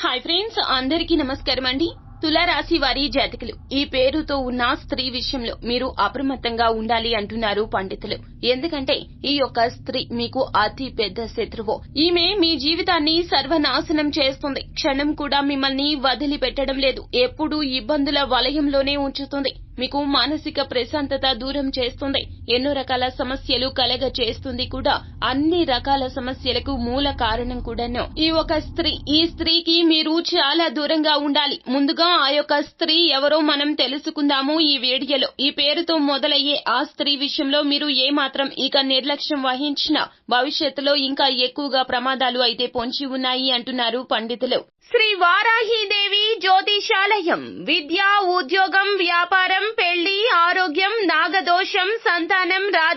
Hi friends అందరికీ నమస్కారం అండి. తులారాశి వారి జాతకులు. ఈ పేరుతో ఉన్న స్త్రీ విషయంలో మీరు అప్రమత్తంగా ఉండాలి అంటున్నారు పండితులు. ఎందుకంటే ఈ యొక్క స్త్రీ మీకు అతి పెద్ద శత్రువు. ఈమె మీ జీవితాన్ని సర్వనాశనం చేస్తుంది. క్షణం కూడా మిమ్మల్ని వదిలిపెట్టడం లేదు. ఎప్పుడూ ఇబ్బందుల వలయంలోనే ఉంచుతుంది. మీకు మానసిక ప్రశాంతత దూరం చేస్తుంది. ఎన్నో రకాల సమస్యలు కలగ చేస్తుంది కూడా. అన్ని రకాల సమస్యలకు మూల కారణం కూడాను. ఈ ఒక స్త్రీ ఈ స్త్రీకి మీరు చాలా దూరంగా ఉండాలి. ముందుగా ఆ యొక్క స్త్రీ ఎవరో మనం తెలుసుకుందాము ఈ వీడియోలో. ఈ పేరుతో మొదలయ్యే ఆ స్త్రీ విషయంలో మీరు ఏ మాత్రం ఇక నిర్లక్ష్యం వహించినా భవిష్యత్తులో ఇంకా ఎక్కువగా ప్రమాదాలు అయితే పొంచి ఉన్నాయి అంటున్నారు పండితులు. శ్రీ వారాహీదేవి జ్యోతిషాలయం విద్య ఉద్యోగం వ్యాపారం పెళ్ళి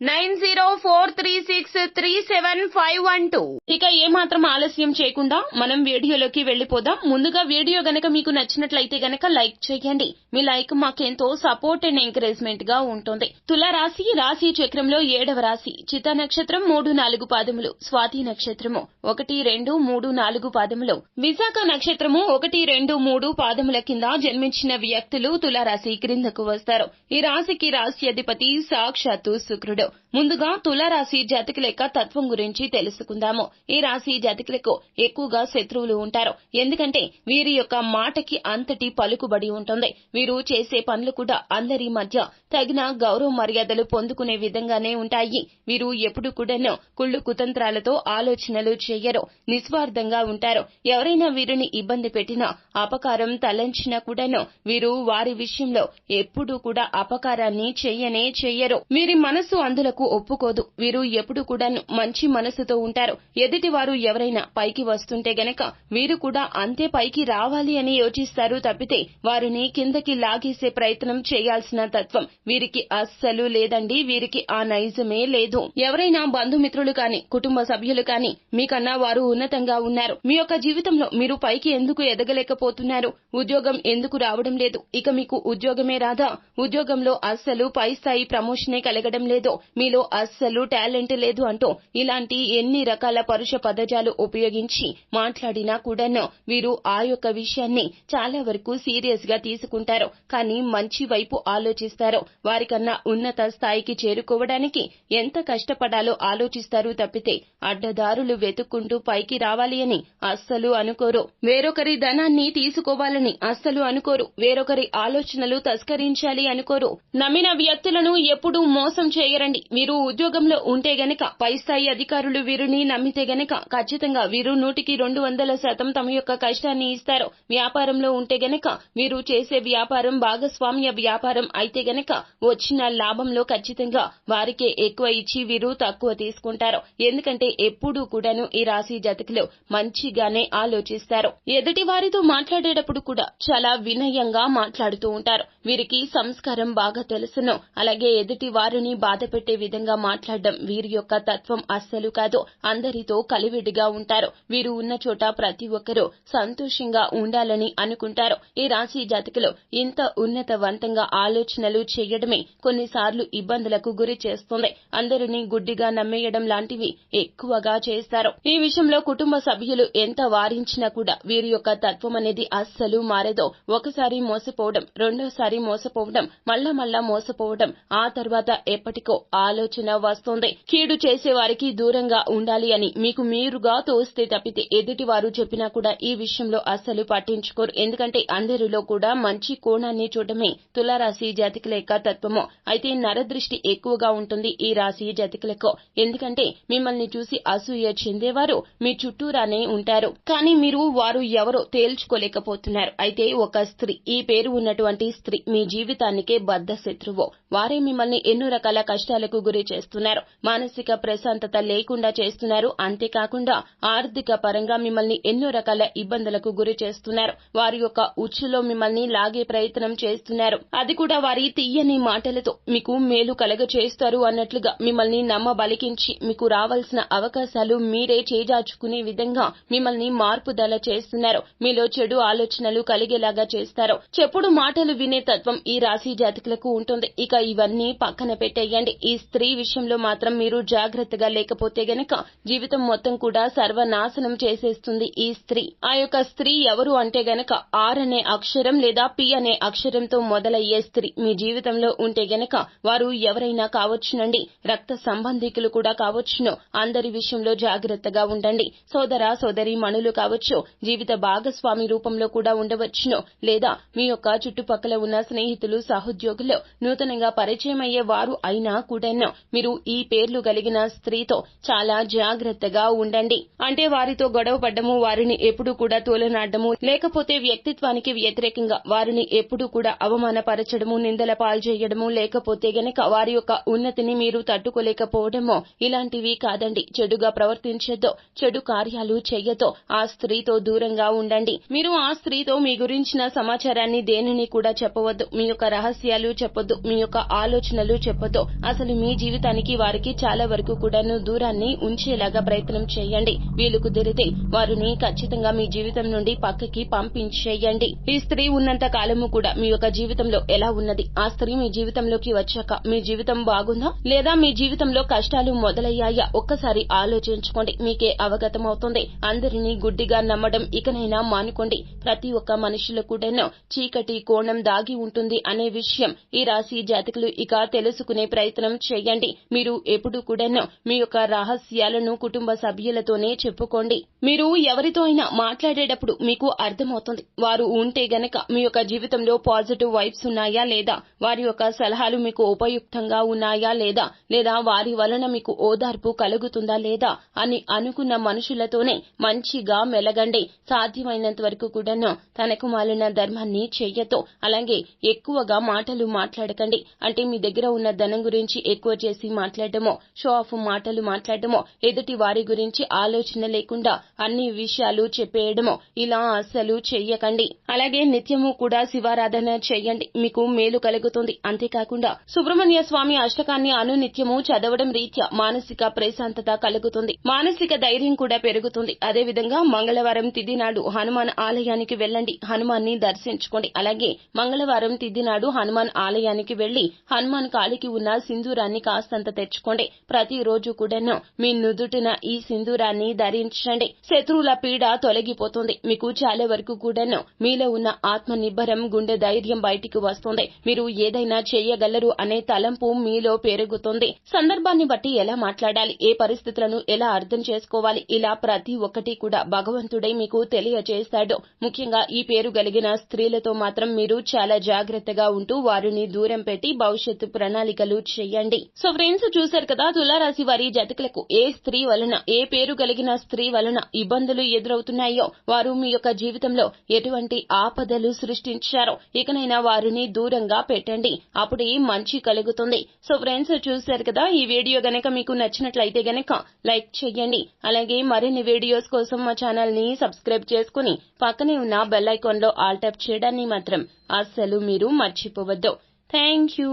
nine zero four three six three seven five one two. ఇక ఏమాత్రం ఆలస్యం చేయకుండా మనం వీడియోలోకి వెళ్ళిపోదాం ముందుగా వీడియో గనక మీకు నచ్చినట్లయితే గనక లైక్ చేయండి. మీ లైక్ మాకెంతో సపోర్ట్ అండ్ ఎంకరేజ్మెంట్గా ఉంటుంది. తుల రాశి రాశి చక్రంలో ఏడవ రాశి. చిత నక్షత్రం మూడు నాలుగు పాదములు. స్వాతి నక్షత్రము ఒకటి రెండు మూడు నాలుగు పాదములు. విశాఖ నక్షత్రము ఒకటి రెండు మూడు పాదముల కింద జన్మించిన వ్యక్తులు తులారాశి క్రిందకు వస్తారు. ఈ రాశికి రాశి అధిపతి సాక్షాత్తు శుక్రుడు. ముందుగా తులారాశి జాతకుల యొక్క తత్వం గురించి తెలుసుకుందాము. ఈ రాశి జాతకులకు ఎక్కువగా శత్రువులు ఉంటారు. ఎందుకంటే వీరి యొక్క మాటకి అంతటి పలుకుబడి ఉంటుంది. వీరు చేసే పనులు కూడా అందరి మధ్య తగిన గౌరవ మర్యాదలు పొందుకునే విధంగానే ఉంటాయి. వీరు ఎప్పుడు కూడాను కుళ్ళు కుతంత్రాలతో ఆలోచనలు చేయరు. నిస్వార్థంగా ఉంటారు. ఎవరైనా వీరిని ఇబ్బంది పెట్టినా అపకారం తలంచినా కూడాను వీరు వారి విషయంలో ఎప్పుడూ కూడా అపకారాన్ని చేయనే చేయరు. వీరి మనసు ఇబ్బందులకు ఒప్పుకోదు. వీరు ఎప్పుడు కూడాను మంచి మనసుతో ఉంటారు. ఎదుటి వారు ఎవరైనా పైకి వస్తుంటే గనక వీరు కూడా అంతే పైకి రావాలి అని యోచిస్తారు తప్పితే వారిని కిందకి లాగేసే ప్రయత్నం చేయాల్సిన తత్వం వీరికి అస్సలు లేదండి. వీరికి ఆ నైజమే లేదు. ఎవరైనా బంధుమిత్రులు కాని కుటుంబ సభ్యులు కాని మీకన్నా వారు ఉన్నతంగా ఉన్నారు. మీ యొక్క జీవితంలో మీరు పైకి ఎందుకు ఎదగలేకపోతున్నారు? ఉద్యోగం ఎందుకు రావడం లేదు? ఇక మీకు ఉద్యోగమే రాదా? ఉద్యోగంలో అస్సలు పై స్థాయి ప్రమోషనే కలగడం లేదో. మీలో అస్సలు టాలెంట్ లేదు అంటూ ఇలాంటి ఎన్ని రకాల పరుష పదజాలు ఉపయోగించి మాట్లాడినా కూడాను వీరు ఆ యొక్క విషయాన్ని చాలా వరకు సీరియస్గా తీసుకుంటారు. కానీ మంచి వైపు ఆలోచిస్తారు. వారికన్నా ఉన్నత స్థాయికి చేరుకోవడానికి ఎంత కష్టపడాలో ఆలోచిస్తారు తప్పితే అడ్డదారులు వెతుక్కుంటూ పైకి రావాలి అని అస్సలు అనుకోరు. వేరొకరి ధనాన్ని తీసుకోవాలని అస్సలు అనుకోరు. వేరొకరి ఆలోచనలు తస్కరించాలి అనుకోరు. నమ్మిన వ్యక్తులను ఎప్పుడూ మోసం చేయరండి. మీరు ఉద్యోగంలో ఉంటే గనక పై స్థాయి అధికారులు వీరిని నమ్మితే గనక ఖచ్చితంగా వీరు నూటికి రెండు వందల శాతం తమ యొక్క కష్టాన్ని ఇస్తారు వ్యాపారంలో ఉంటే గనక వీరు చేసే వ్యాపారం భాగస్వామ్య వ్యాపారం అయితే గనక వచ్చిన లాభంలో ఖచ్చితంగా వారికే ఎక్కువ ఇచ్చి వీరు తక్కువ తీసుకుంటారు. ఎందుకంటే ఎప్పుడూ కూడాను ఈ రాశి జాతకులు మంచిగానే ఆలోచిస్తారు. ఎదుటి వారితో మాట్లాడేటప్పుడు కూడా చాలా వినయంగా మాట్లాడుతూ ఉంటారు. వీరికి సంస్కారం బాగా తెలుసును. అలాగే ఎదుటి వారిని బాధ పెట్టే విధంగా మాట్లాడడం వీరి యొక్క తత్వం అస్సలు కాదు. అందరితో కలివిడిగా ఉంటారు. వీరు ఉన్న చోట ప్రతి ఒక్కరూ సంతోషంగా ఉండాలని అనుకుంటారు. ఈ రాశి జాతకులు ఇంత ఉన్నతవంతంగా ఆలోచనలు చేయడమే కొన్నిసార్లు ఇబ్బందులకు గురి చేస్తుంది. అందరినీ గుడ్డిగా నమ్మేయడం లాంటివి ఎక్కువగా చేస్తారు. ఈ విషయంలో కుటుంబ సభ్యులు ఎంత వారించినా కూడా వీరి యొక్క తత్వం అనేది అస్సలు మారదో. ఒకసారి మోసపోవడం రెండోసారి మోసపోవడం మళ్ళా మళ్ళా మోసపోవడం ఆ తర్వాత ఎప్పటికో ఆలోచన వస్తుంది. కీడు చేసే వారికి దూరంగా ఉండాలి అని మీకు మీరుగా తోస్తే తప్పితే ఎదుటివారు చెప్పినా కూడా ఈ విషయంలో అస్సలు పట్టించుకోరు. ఎందుకంటే అందరిలో కూడా మంచి కోణాన్ని చూడటమే తులారాశి జాతికుల యొక్క తత్వము. అయితే నరదృష్టి ఎక్కువగా ఉంటుంది ఈ రాశి జాతికలకు. ఎందుకంటే మిమ్మల్ని చూసి అసూయ చెందేవారు మీ చుట్టూరానే ఉంటారు. కానీ మీరు వారు ఎవరో తేల్చుకోలేకపోతున్నారు. అయితే ఒక స్త్రీ ఈ పేరు ఉన్నటువంటి స్త్రీ మీ జీవితానికే బద్ద శత్రువు వారే మిమ్మల్ని ఎన్నో రకాల కష్టాలు ఇబ్బందులకు గురి చేస్తున్నారు. మానసిక ప్రశాంతత లేకుండా చేస్తున్నారు. అంతేకాకుండా ఆర్థిక పరంగా మిమ్మల్ని ఎన్నో రకాల ఇబ్బందులకు గురి చేస్తున్నారు. వారి యొక్క ఉచ్చులో మిమ్మల్ని లాగే ప్రయత్నం చేస్తున్నారు. అది కూడా వారి తీయని మాటలతో మీకు మేలు కలగ చేస్తారు అన్నట్లుగా మిమ్మల్ని నమ్మబలికించి మీకు రావాల్సిన అవకాశాలు మీరే చేజార్చుకునే విధంగా మిమ్మల్ని మార్పుదల చేస్తున్నారు. మీలో చెడు ఆలోచనలు కలిగేలాగా చేస్తారు. చెప్పుడు మాటలు వినే తత్వం ఈ రాశి జాతకులకు ఉంటుంది. ఇక ఇవన్నీ పక్కన పెట్టేయండి. ఈ స్త్రీ విషయంలో మాత్రం మీరు జాగ్రత్తగా లేకపోతే గనక జీవితం మొత్తం కూడా సర్వనాశనం చేసేస్తుంది ఈ స్త్రీ. ఆ యొక్క స్త్రీ ఎవరు అంటే గనక ఆర్ అనే అక్షరం లేదా పి అనే అక్షరంతో మొదలయ్యే స్త్రీ. మీ జీవితంలో ఉంటే గనక వారు ఎవరైనా కావచ్చునండి. రక్త సంబంధికులు కూడా కావచ్చును. అందరి విషయంలో జాగ్రత్తగా ఉండండి. సోదర సోదరి మణులు కావచ్చు. జీవిత భాగస్వామి రూపంలో కూడా ఉండవచ్చును. లేదా మీ యొక్క చుట్టుపక్కల ఉన్న స్నేహితులు సహోద్యోగులు నూతనంగా పరిచయం అయ్యే వారు అయినా కూడాను మీరు ఈ పేర్లు కలిగిన స్త్రీతో చాలా జాగ్రత్తగా ఉండండి. అంటే వారితో గొడవ పడ్డము వారిని ఎప్పుడు కూడా తోలనాడము లేకపోతే వ్యక్తిత్వానికి వ్యతిరేకంగా వారిని ఎప్పుడు కూడా అవమానపరచడము నిందల పాల్చేయడము లేకపోతే గనక వారి యొక్క ఉన్నతిని మీరు తట్టుకోలేకపోవడము ఇలాంటివి కాదండి. చెడుగా ప్రవర్తించద్దో చెడు కార్యాలు చెయ్యతో ఆ స్త్రీతో దూరంగా ఉండండి. మీరు ఆ స్త్రీతో మీ గురించిన సమాచారాన్ని దేనిని కూడా చెప్పవద్దు. మీ యొక్క రహస్యాలు చెప్పొద్దు. మీ యొక్క ఆలోచనలు చెప్పొద్దు. అసలు మీ జీవితానికి వారికి చాలా వరకు కూడాను దూరాన్ని ఉంచేలాగా ప్రయత్నం చేయండి. వీలు కుదిరితే వారిని ఖచ్చితంగా మీ జీవితం నుండి పక్కకి పంపించేయండి. ఈ స్త్రీ ఉన్నంత కాలము కూడా మీ యొక్క జీవితంలో ఎలా ఉన్నది? ఆ స్త్రీ మీ జీవితంలోకి వచ్చాక మీ జీవితం బాగుందా? లేదా మీ జీవితంలో కష్టాలు మొదలయ్యాయా? ఒక్కసారి ఆలోచించుకోండి. మీకే అవగతమవుతుంది అందరినీ గుడ్డిగా నమ్మడం ఇకనైనా మానుకోండి. ప్రతి ఒక్క మనిషిలో కూడాను చీకటి కోణం దాగి ఉంటుంది అనే విషయం ఈ రాశి జాతకులు ఇక తెలుసుకునే ప్రయత్నం చేయండి. మీరు ఎప్పుడు కూడాను మీ యొక్క రహస్యాలను కుటుంబ సభ్యులతోనే చెప్పుకోండి. మీరు ఎవరితో అయినా మాట్లాడేటప్పుడు మీకు అర్థమవుతుంది. వారు ఉంటే గనక మీ యొక్క జీవితంలో పాజిటివ్ వైబ్స్ ఉన్నాయా లేదా? వారి యొక్క సలహాలు మీకు ఉపయుక్తంగా ఉన్నాయా లేదా? లేదా వారి వలన మీకు ఓదార్పు కలుగుతుందా లేదా? అని అనుకున్న మనుషులతోనే మంచిగా మెలగండి. సాధ్యమైనంత వరకు కూడాను తనకు మాలిన ధర్మాన్ని చెయ్యతో అలాగే ఎక్కువగా మాటలు మాట్లాడకండి. అంటే మీ దగ్గర ఉన్న ధనం గురించి ఎక్కువ చేసి మాట్లాడటమో షో ఆఫ్ మాటలు మాట్లాడటమో ఎదుటి వారి గురించి ఆలోచన లేకుండా అన్ని విషయాలు చెప్పేయడమో ఇలా అస్సలు చెయ్యకండి. అలాగే నిత్యము కూడా శివారాధన చెయ్యండి మీకు మేలు కలుగుతుంది. అంతేకాకుండా సుబ్రహ్మణ్య స్వామి అష్టకాన్ని అనునిత్యము చదవడం రీత్యా మానసిక ప్రశాంతత కలుగుతుంది. మానసిక ధైర్యం కూడా పెరుగుతుంది. అదే విధంగా మంగళవారం తిథి నాడు హనుమాన్ ఆలయానికి వెళ్ళండి. హనుమాన్ని దర్శించుకోండి. అలాగే మంగళవారం తిథి నాడు హనుమాన్ ఆలయానికి వెళ్ళి హనుమాన్ కాలికి ఉన్న సింధూరాన్ని కాస్తంత తెచ్చుకోండి. ప్రతి రోజు కూడాను మీ నుదుటిన ఈ సింధూరాన్ని ధరించండి. శత్రువుల పీడ తొలగిపోతుంది. మీకు చాలా వరకు కూడాను మీలో ఉన్న ఆత్మ నిబ్బరం గుండె ధైర్యం బయటికి వస్తుంది. మీరు ఏదైనా చేయగలరు అనే తలంపు మీలో పెరుగుతుంది. సందర్భాన్ని బట్టి ఎలా మాట్లాడాలి? ఏ పరిస్థితులను ఎలా అర్థం చేసుకోవాలి? ఇలా ప్రతి ఒక్కటి కూడా భగవంతుడై మీకు తెలియజేస్తాడు ముఖ్యంగా ఈ పేరు కలిగిన స్త్రీలతో మాత్రం మీరు చాలా జాగ్రత్తగా ఉంటూ వారిని దూరం పెట్టి భవిష్యత్తు ప్రణాళికలు చేయండి. సో ఫ్రెండ్స్ చూశారు కదా తులారాశి వారి జతకులకు ఏ స్త్రీ వలన ఏ పేరు కలిగిన స్త్రీ వలన ఇబ్బందులు ఎదురవుతున్నాయో వారు మీ యొక్క జీవితంలో ఎటువంటి ఆపదలు సృష్టించారో ఇకనైనా వారిని దూరంగా పెట్టండి. అప్పుడే మంచి కలుగుతుంది. సో ఫ్రెండ్స్ చూశారు కదా ఈ వీడియో గనక మీకు నచ్చినట్లయితే గనక లైక్ చేయండి. అలాగే మరిన్ని వీడియోస్ కోసం మా ఛానల్ని సబ్స్క్రైబ్ చేసుకుని పక్కనే ఉన్న బెల్ ఐకాన్లో ఆల్ ట్యాప్ చేయడాన్ని మాత్రం అస్సలు మీరు మర్చిపోవద్దు. Thank you.